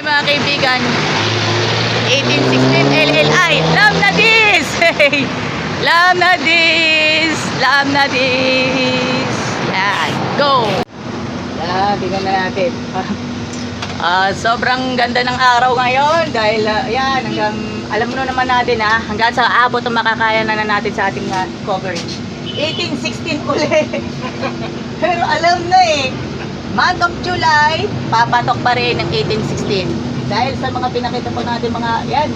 mga kaibigan, 1816 LLI, lam na! Hey! Lam na this! Lam na! Yan, go! Yan, tingnan na natin. Ah, sobrang ganda ng araw ngayon dahil ah, yan, hanggang, alam mo naman natin ha, hanggang sa abot ang makakaya na, na natin sa ating ah, coverage. 1816 ulit. Pero alam na eh, month of July, papatok pa rin ng 1816. Dahil sa mga pinakita po natin mga, yan.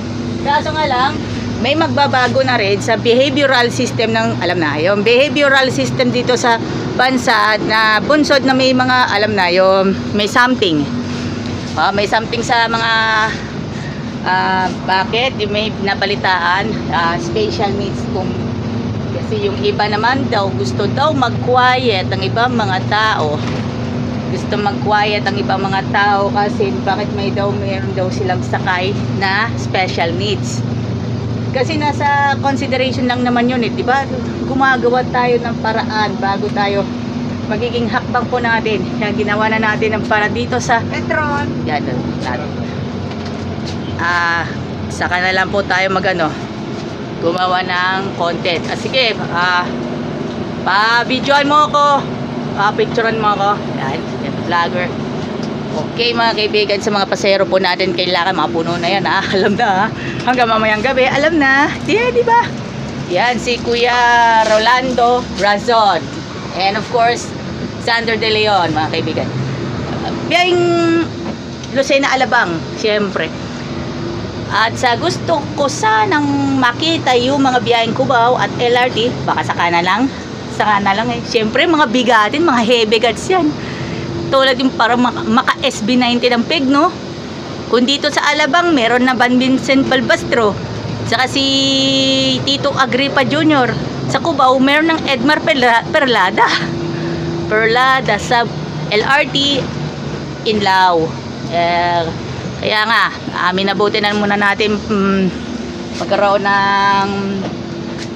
Kaso nga lang, may magbabago na rin sa behavioral system ng, alam na, yung behavioral system dito sa bansa na bunsod na may mga, alam na, yung may something. Ah, may something sa mga ah, bakit may napalitaan ah, special needs kung kasi yung iba naman daw gusto daw mag-quiet ang ibang mga tao gusto mag-quiet ang ibang mga tao kasi bakit may daw mayroon daw silang sakay na special needs. Kasi nasa consideration lang naman yun eh di ba? Gumagawa tayo ng paraan bago tayo magiging hakbang po natin. Kaya ginawa na natin ng para dito sa Petron. yan natin ah saka na lang po tayo magano gumawa ng content. Ah, sige ah pa-videoan mo ako pa-picturean mo ako. Yan, yan vlogger. Okay mga kaibigan sa mga pasero po natin kailangan mga puno na yan ah. Alam na ah. hanggang mamayang gabi alam na. Di, di ba? Yan si Kuya Rolando Razon. And of course Sander De Leon mga kaibigan. Biyahing Lucena Alabang siyempre. At sa gusto ko sanang makita yung mga biyaheng Cubao at LRT, baka saka na lang. Saka na lang eh. Siyempre, mga bigatin, mga heavy guards yan. Tulad yung para maka, maka SB90 ng PEG, no? Kung dito sa Alabang, meron na Van Vincent Balbastro. Saka si Tito Agripa Jr. Sa Cubao, meron ng Edmar Perla- Perlada. Perlada sa LRT in Lao. Eh, kaya nga, amin nabuti na muna natin mm, magkaroon ng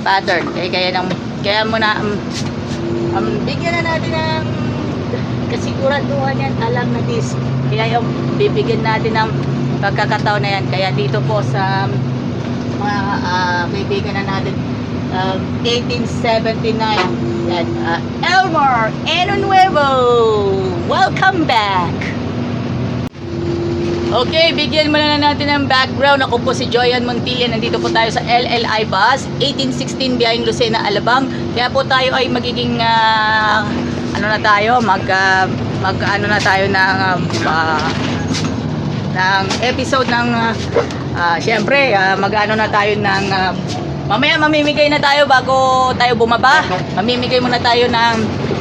pattern. Kaya kaya nang kaya muna um, um, bigyan na natin ng kasiguraduhan yan alam na this. Kaya yung bibigyan natin ng pagkakataon na yan. Kaya dito po sa mga ah, kaibigan na natin uh, 1879 yan, uh, Elmore Ano Nuevo welcome back Okay, bigyan muna na natin ng background. Ako po si Joyan Montilla. Nandito po tayo sa LLI Bus, 1816 biyahing Lucena, Alabang. Kaya po tayo ay magiging ah, ano na tayo, mag ah, mag ano na tayo ng ah, ng episode ng ah, syempre, ah, mag-ano na tayo ng ah, mamaya mamimigay na tayo bago tayo bumaba. Mamimigay muna tayo ng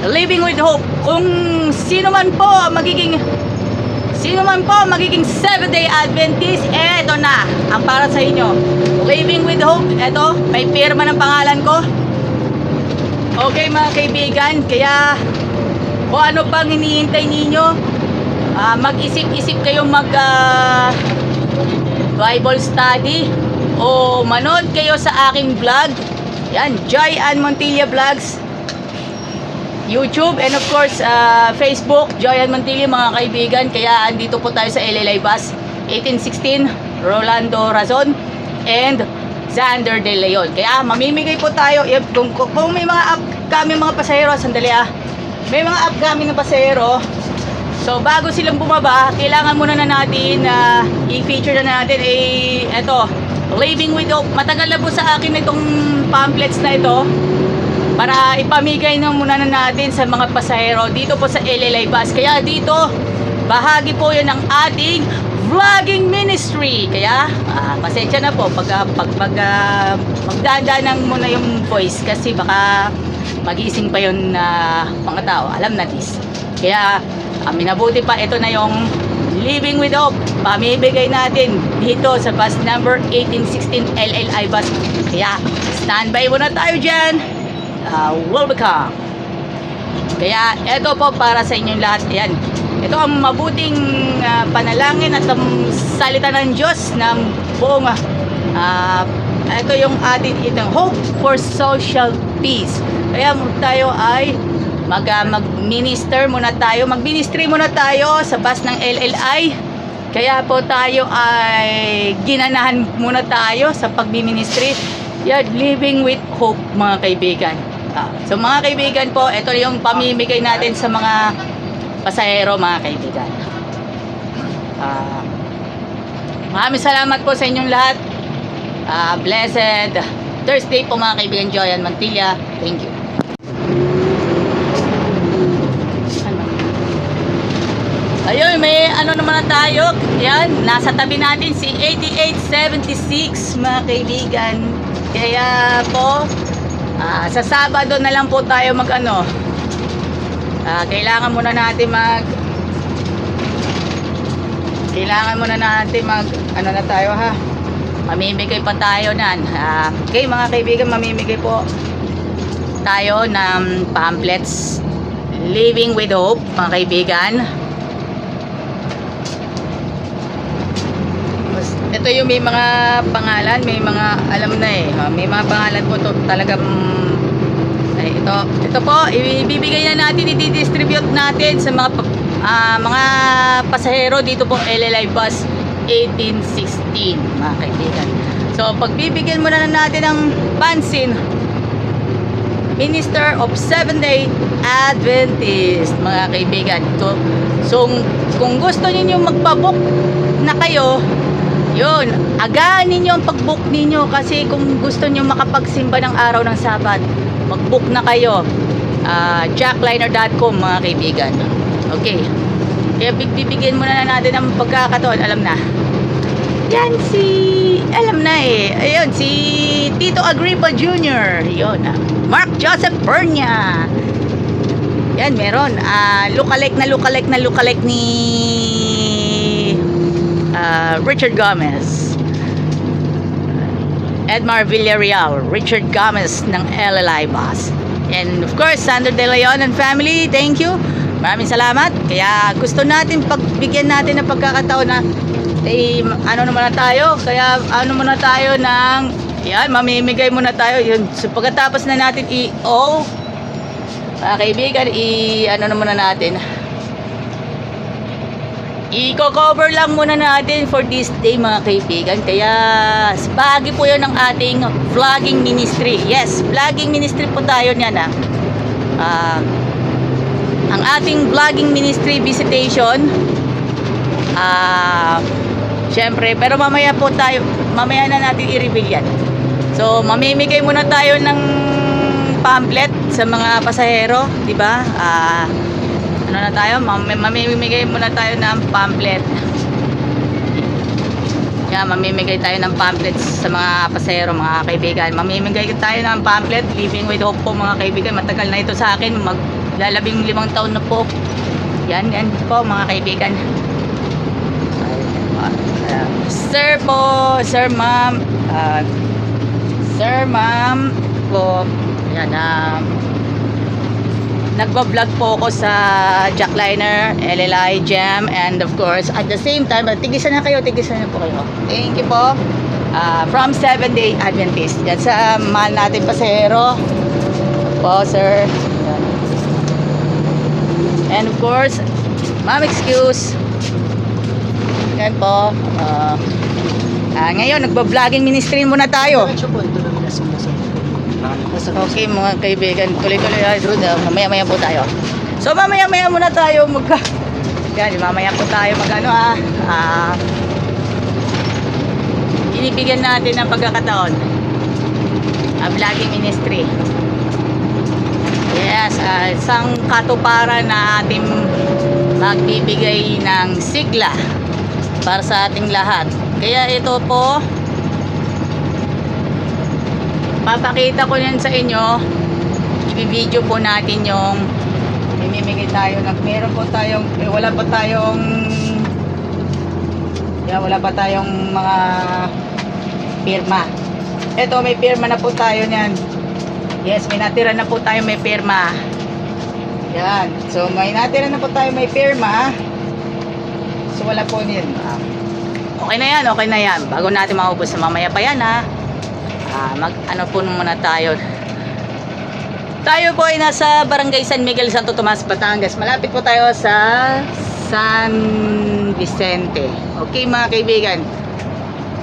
Living with Hope. Kung sino man po magiging Sino man po magiging 7 day Adventist, eto na ang para sa inyo. Living with Hope, eto, may pirma ng pangalan ko. Okay mga kaibigan, kaya kung ano pang hinihintay ninyo, ah, mag-isip-isip kayo mag ah, Bible study o manood kayo sa aking vlog. Yan, Joy Ann Montilla Vlogs. YouTube and of course uh, Facebook, Joyan Montilla mga kaibigan. Kaya andito po tayo sa LLI Bus 1816, Rolando Razon and Xander De Leon. Kaya mamimigay po tayo if, kung, kung, may mga upcoming mga pasahero, sandali ah. May mga upcoming na pasahero. So bago silang bumaba, kailangan muna na natin na i-feature na natin eh eto, Living with Hope. Matagal na po sa akin itong pamphlets na ito para ipamigay na muna na natin sa mga pasahero dito po sa LLI Bus. Kaya dito, bahagi po yan ng ating vlogging ministry. Kaya, ah, pasensya na po pag, ah, pag, pag uh, magdadaan muna yung voice kasi baka magising pa yun na mga tao. Alam na this. Kaya, uh, minabuti pa, ito na yung Living with Hope. Pamibigay natin dito sa bus number 1816 LLI Bus. Kaya, standby muna tayo dyan uh, welcome. Kaya ito po para sa inyong lahat. Ayan. Ito ang mabuting uh, panalangin at ang salita ng Diyos ng buong uh, ito yung atin itong hope for social peace. Kaya tayo ay mag, uh, mag-minister muna tayo, mag-ministry muna tayo sa bus ng LLI. Kaya po tayo ay ginanahan muna tayo sa pagbiministry. Yan, living with hope mga kaibigan. So mga kaibigan po, ito yung pamimigay natin sa mga pasahero mga kaibigan. Ah, maraming salamat po sa inyong lahat. Ah, blessed Thursday po mga kaibigan Joyan Mantilla. Thank you. Ayun, may ano naman na tayo. Yan, nasa tabi natin si 8876 mga kaibigan. Kaya po, ah, sa Sabado na lang po tayo mag ano. Ah, kailangan muna natin mag kailangan muna natin mag ano na tayo ha? Mamimigay pa tayo nan Ah, okay mga kaibigan mamimigay po tayo ng pamphlets Living with Hope mga kaibigan ito yung may mga pangalan may mga alam na eh may mga pangalan po to talagang ay, ito ito po ibibigay na natin i-distribute natin sa mga ah, mga pasahero dito po LLI bus 1816 mga kaibigan. So pagbibigyan muna na natin ng pansin Minister of Seven Day Adventist mga kaibigan. So, so kung gusto niyo magpabook na kayo yun, agaan ninyo ang pag-book ninyo kasi kung gusto niyo makapagsimba ng araw ng Sabat, mag-book na kayo. Ah, jackliner.com mga kaibigan. Okay. Kaya bibigyan muna na natin ng pagkakataon, alam na. Yan si, alam na eh. Ayun, si Tito Agripa Jr. Yun. ah. Mark Joseph Pernia. Yan, meron. Ah, lookalike na lookalike na lookalike ni ah, Richard Gomez. Edmar Villarreal, Richard Gomez ng LLI Boss. And of course, Sandro De Leon and family, thank you. Maraming salamat. Kaya gusto natin pagbigyan natin ng pagkakataon na eh, ano naman na tayo. Kaya ano muna tayo ng yan, mamimigay muna tayo. Yun, so pagkatapos na natin i-o mga kaibigan, i ano naman na natin. I-cover lang muna natin for this day mga kaibigan. Kaya bahagi po yun ng ating vlogging ministry. Yes, vlogging ministry po tayo niyan ah. Ah, ang ating vlogging ministry visitation ah syempre pero mamaya po tayo mamaya na natin i-reveal yan so mamimigay muna tayo ng pamphlet sa mga pasahero di ba ah ano na tayo? Mam- mamimigay muna tayo ng pamphlet. Yan mamimigay tayo ng pamphlets sa mga pasahero mga kaibigan. Mamimigay tayo ng pamphlet living with hope po mga kaibigan. Matagal na ito sa akin maglalabing limang taon na po. Yan yan po mga kaibigan. Sir po sir ma'am. Uh, sir ma'am po. Yan um, nagbablog po ako sa Jackliner, LLI, Jam, and of course, at the same time, tigisan na kayo, tigisan na po kayo. Thank you po. Ah, from 7 Day Adventist. Yan sa mahal natin pasero. Po, sir. And of course, ma'am excuse. Yan po. Ah, ah, ngayon, nagba-vlogging ministry muna tayo. Diretso po, ito lang nasa nasa. Nasa Okay mga kaibigan, tuloy-tuloy ay Ruda, mamaya-maya po tayo. So mamaya-maya muna tayo mag Yan, mamaya po tayo mag ano ah, ah binibigyan natin ng pagkakataon. Ah, vlogging ministry. Yes, ah, isang katuparan na ating magbibigay ng sigla para sa ating lahat. Kaya ito po, papakita ko yan sa inyo. I-video po natin yung mimimigay tayo ng meron po tayong eh, wala pa tayong yeah, wala pa tayong mga pirma. Eto may pirma na po tayo niyan. Yes may natira na po tayo may pirma. Yan. So may natira na po tayo may pirma. So wala po niyan. Okay na yan okay na yan. Bago natin maubos sa mamaya pa yan ha Ah, mag ano po muna tayo. Tayo po ay nasa Barangay San Miguel, Santo Tomas, Batangas. Malapit po tayo sa San Vicente. Okay mga kaibigan,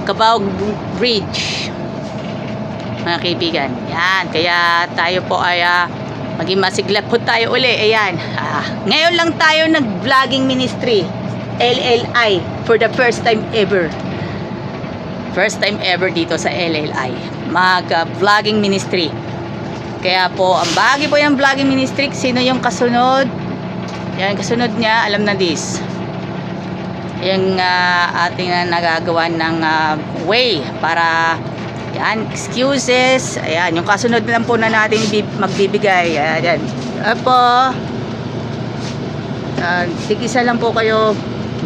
Cabao Bridge. Mga kaibigan, yan. Kaya tayo po ay ah, maging masigla po tayo uli. Ayan. Ah, ngayon lang tayo nag-vlogging ministry. LLI for the first time ever. First time ever dito sa LLI. Mag-vlogging ministry. Kaya po, ang bagi po yung vlogging ministry. Sino yung kasunod? Yan, kasunod niya, alam na this. Yung ah, ating ah, nagagawa ng ah, way para yan, excuses. Ayan, yung kasunod lang po na natin bib- magbibigay. Ayan, yan. Apo. Uh, tigisa lang po kayo.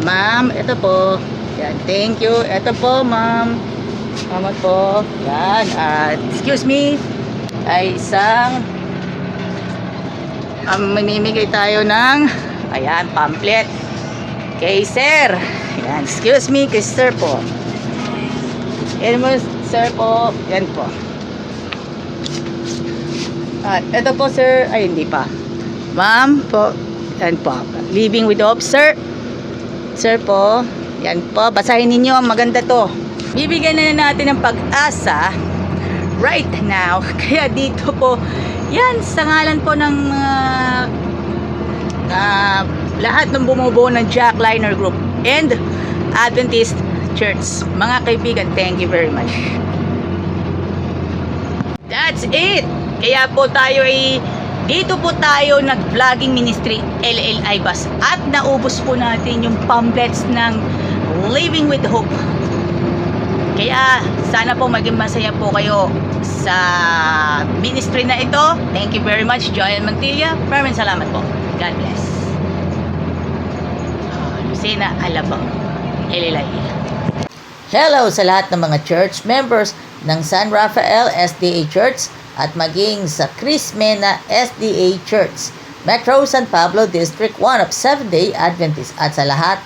Ma'am, ito po. Yan, thank you. Ito po, ma'am. Salamat po. Yan. at excuse me. Ay isang um, mamimigay tayo ng ayan, pamphlet. Kay sir. Yan, excuse me, kay sir po. Yan mo, sir po. Yan po. At ito po, sir. Ay, hindi pa. Ma'am po. Yan po. Living with hope, sir. Sir po. Yan po. Basahin ninyo. Maganda to. Bibigyan na natin ng pag-asa right now. Kaya dito po, yan, sa ngalan po ng uh, uh, lahat ng bumubuo ng Jack Liner Group and Adventist Church. Mga kaibigan, thank you very much. That's it! Kaya po tayo ay dito po tayo nag-vlogging ministry LLI Bus at naubos po natin yung pamphlets ng Living with Hope. Kaya sana po maging masaya po kayo sa ministry na ito. Thank you very much, Joel Mantilla. Maraming salamat po. God bless. Ah, Lucena Alabang, LLI. Hello sa lahat ng mga church members ng San Rafael SDA Church at maging sa Chris Mena SDA Church, Metro San Pablo District 1 of Seventh-day Adventist at sa lahat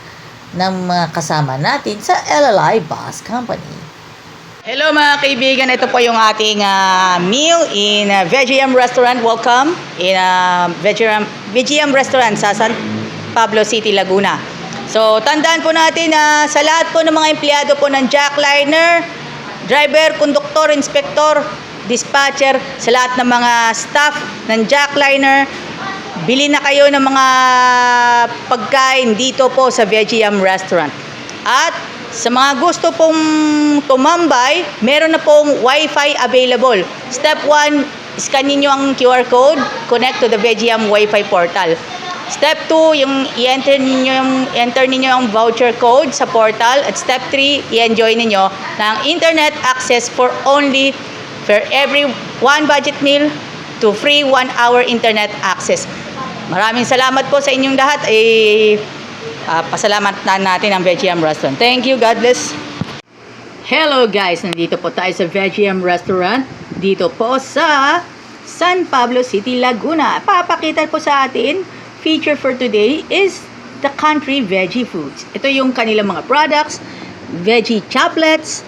ng mga kasama natin sa LLI Bus Company. Hello mga kaibigan, ito po yung ating ah, meal in uh, Vegiam Restaurant. Welcome in uh, Vegiam, Vegiam Restaurant sa San Pablo City, Laguna. So, tandaan po natin na sa lahat po ng mga empleyado po ng Jackliner, driver, konduktor, inspektor, dispatcher, sa lahat ng mga staff ng Jackliner, bili na kayo ng mga pagkain dito po sa Vegiam Restaurant. At sa mga gusto pong tumambay, meron na pong Wi-Fi available. Step 1, scan ninyo ang QR code, connect to the Vegiam Wi-Fi portal. Step 2, yung i-enter ninyo yung enter ninyo ang voucher code sa portal at step 3, i-enjoy ninyo ng internet access for only for every one budget meal to free 1 hour internet access. Maraming salamat po sa inyong lahat. Eh, ah, pasalamat na natin ang Vegiam Restaurant. Thank you. God bless. Hello guys, nandito po tayo sa Vegiam Restaurant. Dito po sa San Pablo City, Laguna. Papakita po sa atin, feature for today is the country veggie foods. Ito yung kanilang mga products, veggie choplets,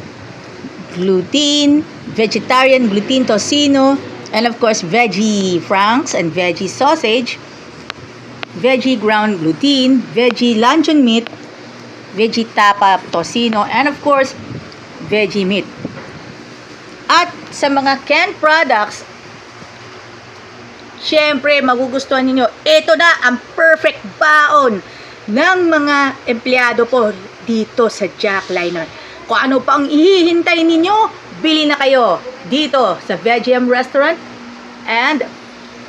gluten, vegetarian gluten tocino, and of course veggie franks and veggie sausage, veggie ground gluten, veggie luncheon meat, veggie tapa tocino, and of course veggie meat. At sa mga canned products, syempre magugustuhan ninyo, ito na ang perfect baon ng mga empleyado po dito sa Jackliner. Kung ano pa ang ihihintay ninyo, bili na kayo dito sa Vegiam Restaurant and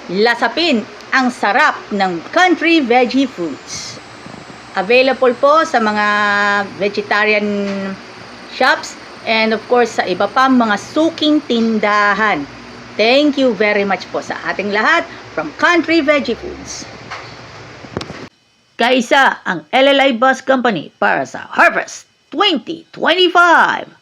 lasapin ang sarap ng country veggie foods. Available po sa mga vegetarian shops and of course sa iba pang mga suking tindahan. Thank you very much po sa ating lahat from Country Veggie Foods. Kaisa ang LLI Bus Company para sa Harvest 2025.